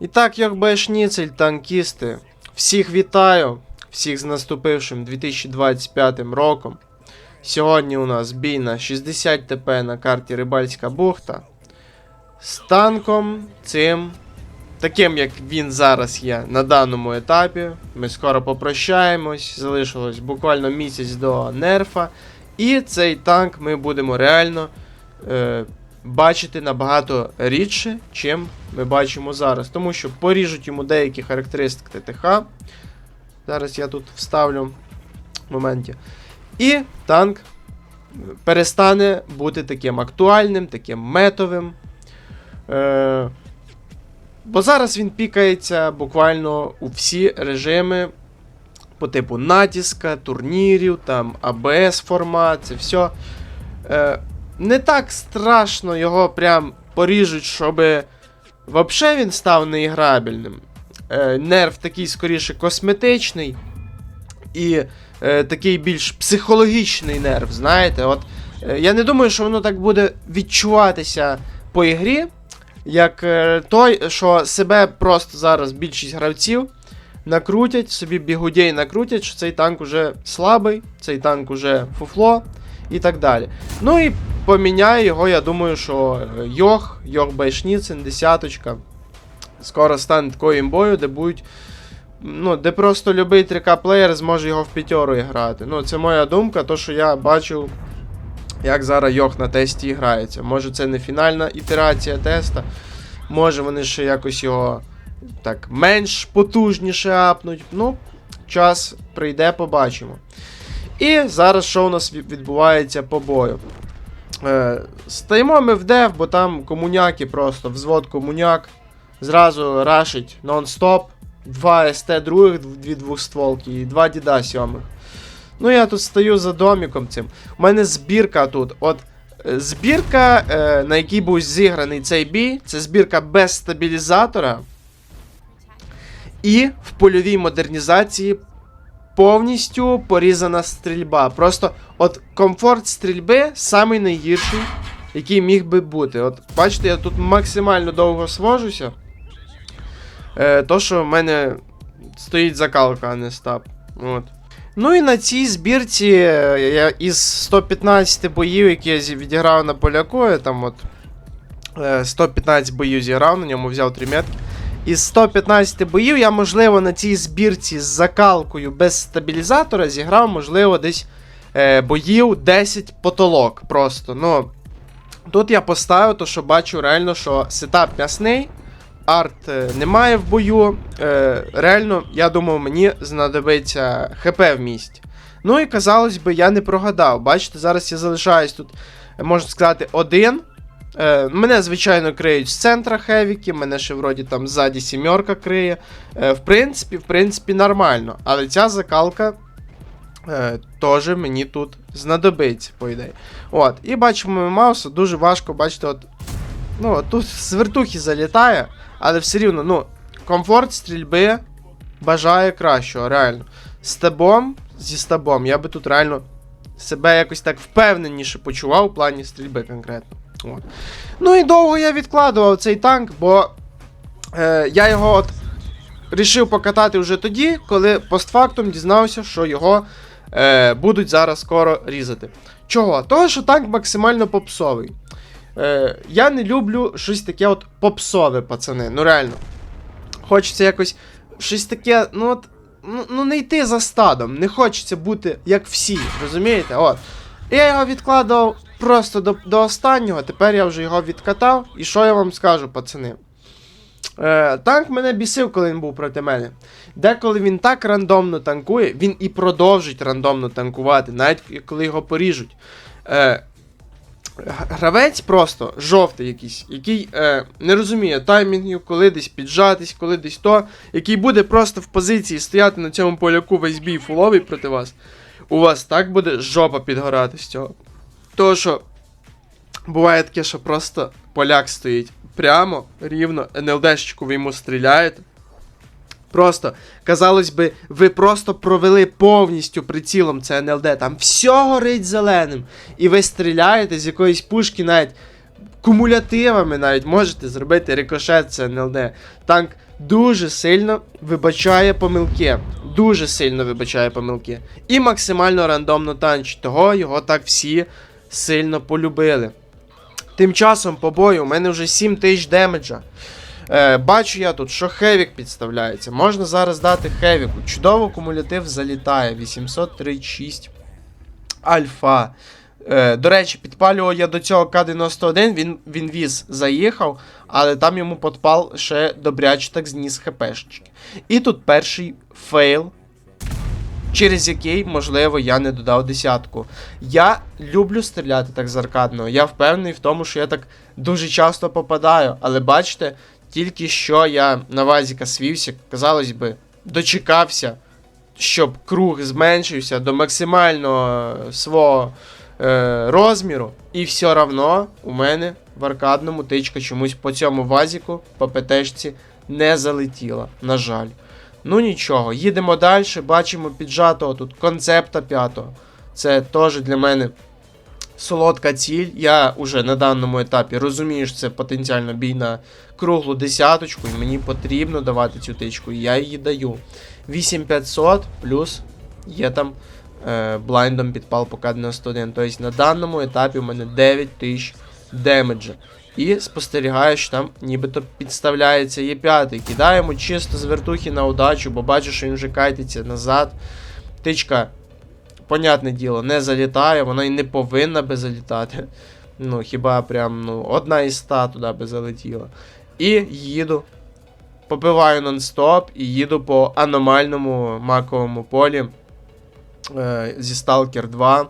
І так, як бешніцель, танкісти. Всіх вітаю, всіх з наступившим 2025 роком. Сьогодні у нас бій на 60 ТП на карті Рибальська бухта. З танком цим, таким як він зараз є на даному етапі. Ми скоро попрощаємось. Залишилось буквально місяць до нерфа. І цей танк ми будемо реально е, бачити набагато рідше, чим ми бачимо зараз. Тому що поріжуть йому деякі характеристики ТТХ. Зараз я тут вставлю моменті. І танк перестане бути таким актуальним, таким метовим. Е, бо зараз він пікається буквально у всі режими по типу натіска, турнірів, там АБС формат, це все. Е, не так страшно його прям поріжуть, щоб взагалі він став неіграбельним. Е, нерв такий скоріше косметичний і е, такий більш психологічний нерв, знаєте. От, е, я не думаю, що воно так буде відчуватися по ігрі, як е, той, що себе просто зараз більшість гравців накрутять, собі бігудей накрутять, що цей танк уже слабий, цей танк уже фуфло і так далі. Ну і поміняє його, я думаю, що е, Йох, Йох Байшніцин, десяточка. Скоро стане такою імбою, де будуть. Ну, де просто любий 3К плеєр зможе його в п'ятеру грати. Ну, це моя думка, то що я бачив, як зараз Йох на тесті грається. Може це не фінальна ітерація теста. Може вони ще якось його так менш потужніше апнуть. Ну, час прийде, побачимо. І зараз що у нас відбувається по бою? Е, стаємо ми в дев, бо там комуняки просто, взвод комуняк. Зразу рашить нон-стоп. Два СТ других, дві двохстволки і два діда сьомих. Ну, я тут стою за доміком цим. У мене збірка тут. От е, збірка, е, на якій був зіграний цей бій, це збірка без стабілізатора. І в польовій модернізації повністю порізана стрільба. Просто от комфорт стрільби самий найгірший, який міг би бути. От бачите, я тут максимально довго свожуся. Е, то, що в мене стоїть закалка, а не стаб. От. Ну і на цій збірці е, я із 115 боїв, які я відіграв на поляку, я там от е, 115 боїв зіграв, на ньому взяв 3 метки. Із 115 боїв я, можливо, на цій збірці з закалкою без стабілізатора зіграв, можливо, десь е, боїв 10 потолок просто. Ну, тут я поставив, то що бачу реально, що сетап м'ясний, арт е, немає в бою. Е, реально, я думав, мені знадобиться ХП в місті. Ну і казалось би, я не прогадав. Бачите, зараз я залишаюсь тут, е, можна сказати, один. Е, мене, звичайно, криють з центра хевіки, мене ще вроді там ззаді сімерка криє. Е, в принципі, в принципі, нормально. Але ця закалка е, теж мені тут знадобиться, по ідеї. От, і бачимо Мауса, дуже важко, бачите, от. Ну, тут з вертухи залітає, але все рівно, ну, комфорт стрільби бажає кращого, реально. З табом, зі стабом, я би тут реально себе якось так впевненіше почував у плані стрільби конкретно. От. Ну і довго я відкладував цей танк, бо е, я його от рішив покатати вже тоді, коли постфактум дізнався, що його е, будуть зараз скоро різати. Чого? Того, що танк максимально попсовий. Е, я не люблю щось таке от попсове, пацани. Ну реально. Хочеться якось щось таке, ну от. Ну, ну не йти за стадом, не хочеться бути як всі, розумієте? От. Я його відкладав просто до, до останнього, тепер я вже його відкатав. І що я вам скажу, пацани? Е, танк мене бісив, коли він був проти мене. Деколи він так рандомно танкує, він і продовжить рандомно танкувати, навіть коли його поріжуть. Е, Гравець просто жовтий якийсь, який е, не розуміє таймінгів, коли десь піджатись, коли десь то, який буде просто в позиції стояти на цьому поляку весь бій фуловий проти вас. У вас так буде жопа підгорати з цього. Того, що буває таке, що просто поляк стоїть прямо, рівно, НЛДшечку ви йому стріляєте. Просто, казалось би, ви просто провели повністю прицілом це НЛД, там все горить зеленим. І ви стріляєте з якоїсь пушки навіть кумулятивами навіть можете зробити рикошет, це НЛД. Танк дуже сильно вибачає помилки. Дуже сильно вибачає помилки. І максимально рандомно танчить. Того його так всі сильно полюбили. Тим часом по бою у мене вже 7 тисяч демеджа. Е, бачу я тут, що Хевік підставляється. Можна зараз дати Хевіку. Чудово кумулятив залітає. 836 Альфа. Е, до речі, підпалював я до цього К-91, він, він віз заїхав, але там йому подпал ще добряче так зніс хпшечки. І тут перший фейл, через який, можливо, я не додав десятку. Я люблю стріляти так з аркадного. Я впевнений в тому, що я так дуже часто попадаю. Але бачите, тільки що я на Вазіка свівся, казалось би, дочекався, щоб круг зменшився до максимального свого е, розміру, і все равно у мене в аркадному тичка чомусь по цьому вазіку, по ПТшці, не залетіла. На жаль. Ну нічого, їдемо далі, бачимо піджатого тут концепта п'ятого. Це теж для мене солодка ціль. Я уже на даному етапі розумію, що це потенціально бій на круглу десяточку, і мені потрібно давати цю тичку, і я її даю. 8500 плюс є там блайндом підпал по К91. Тобто на даному етапі у мене 9000 демеджа. І спостерігаю, що там нібито підставляється Є5. Кидаємо чисто з вертухи на удачу, бо бачу, що він вже кайтиться назад. Тичка, понятне діло, не залітає, вона й не повинна би залітати. Ну, хіба прям ну, одна із ста туди би залетіла. І їду. Побиваю нон-стоп і їду по аномальному маковому полі е, зі Stalker 2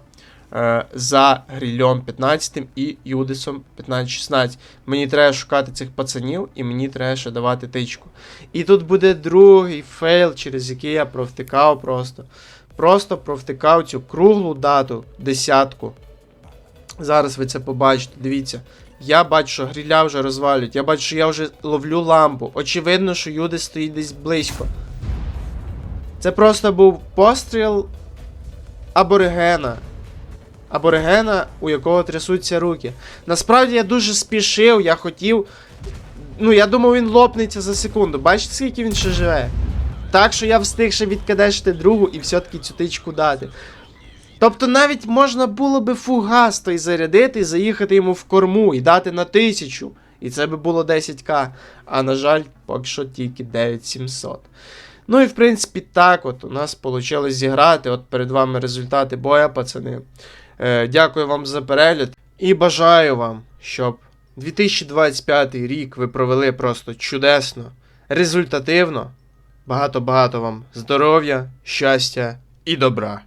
е, за грильом 15 і Юдисом 15-16. Мені треба шукати цих пацанів, і мені треба ще давати тичку. І тут буде другий фейл, через який я провтикав просто. Просто провтикав цю круглу дату, десятку. Зараз ви це побачите, дивіться. Я бачу, що гриля вже розвалюють. Я бачу, що я вже ловлю лампу. Очевидно, що Юдис стоїть десь близько. Це просто був постріл аборигена. Аборигена, у якого трясуться руки. Насправді я дуже спішив, я хотів. Ну, я думав, він лопнеться за секунду. Бачите, скільки він ще живе? Так що я встиг ще відкадешити другу і все-таки цю тичку дати. Тобто навіть можна було би фугас той зарядити і заїхати йому в корму і дати на тисячу. І це би було 10к. А на жаль, поки що тільки 9700. Ну і в принципі так от у нас вийшло зіграти. От перед вами результати боя, пацани. Е, дякую вам за перегляд і бажаю вам, щоб 2025 рік ви провели просто чудесно, результативно. Багато-багато вам здоров'я, щастя і добра.